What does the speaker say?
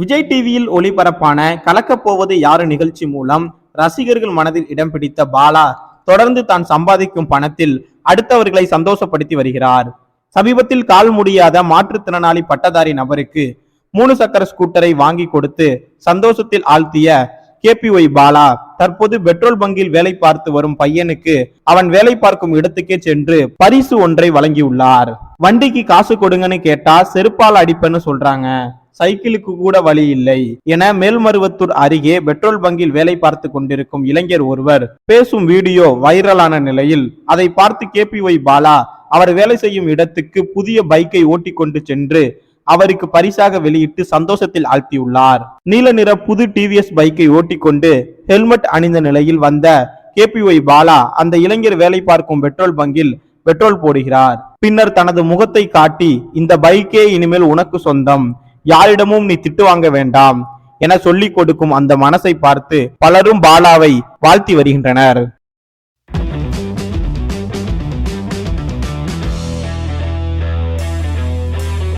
விஜய் டிவியில் ஒளிபரப்பான கலக்கப் போவது யாரு நிகழ்ச்சி மூலம் ரசிகர்கள் மனதில் இடம் பிடித்த பாலா தொடர்ந்து தான் சம்பாதிக்கும் பணத்தில் அடுத்தவர்களை சந்தோஷப்படுத்தி வருகிறார். சமீபத்தில் கால் முடியாத மாற்றுத்திறனாளி பட்டதாரி நபருக்கு மூணு சக்கர ஸ்கூட்டரை வாங்கி கொடுத்து சந்தோஷத்தில் ஆழ்த்திய கேபிஒய் பாலா தற்போது பெட்ரோல் பங்கில் வேலை பார்த்து வரும் பையனுக்கு அவன் வேலை பார்க்கும் இடத்துக்கே சென்று பரிசு ஒன்றை வழங்கியுள்ளார். வண்டிக்கு காசு கொடுங்கன்னு கேட்டா செருப்பால் அடிப்பேன்னு சொல்றாங்க. சைக்கிளுக்கு கூட வழி இல்லை என மேல்மருவத்தூர் அருகே பெட்ரோல் பங்கில் வேலை பார்த்து கொண்டிருக்கும் இளைஞர் ஒருவர் பேசும் வீடியோ வைரலான நிலையில் அதை பார்த்து கேபிஒய் பாலா அவர் வேலை செய்யும் இடத்துக்கு புதிய பைக்கை ஓட்டி கொண்டு சென்று அவருக்கு பரிசாக வெளியிட்டு சந்தோஷத்தில் ஆழ்த்தியுள்ளார். நீல நிற புது டிவிஎஸ் பைக்கை ஓட்டிக்கொண்டு ஹெல்மெட் அணிந்த நிலையில் வந்த கேபிஒய் பாலா அந்த இளைஞர் வேலை பார்க்கும் பெட்ரோல் பங்கில் பெட்ரோல் போடுகிறார். பின்னர் தனது முகத்தை காட்டி இந்த பைக்கே இனிமேல் உனக்கு சொந்தம். யாரிடமும் நீ திட்டு வாங்க வேண்டாம் என சொல்லிக் கொடுக்கும் அந்த மனசை பார்த்து பலரும் பாலாவை வாழ்த்தி வருகின்றனர்.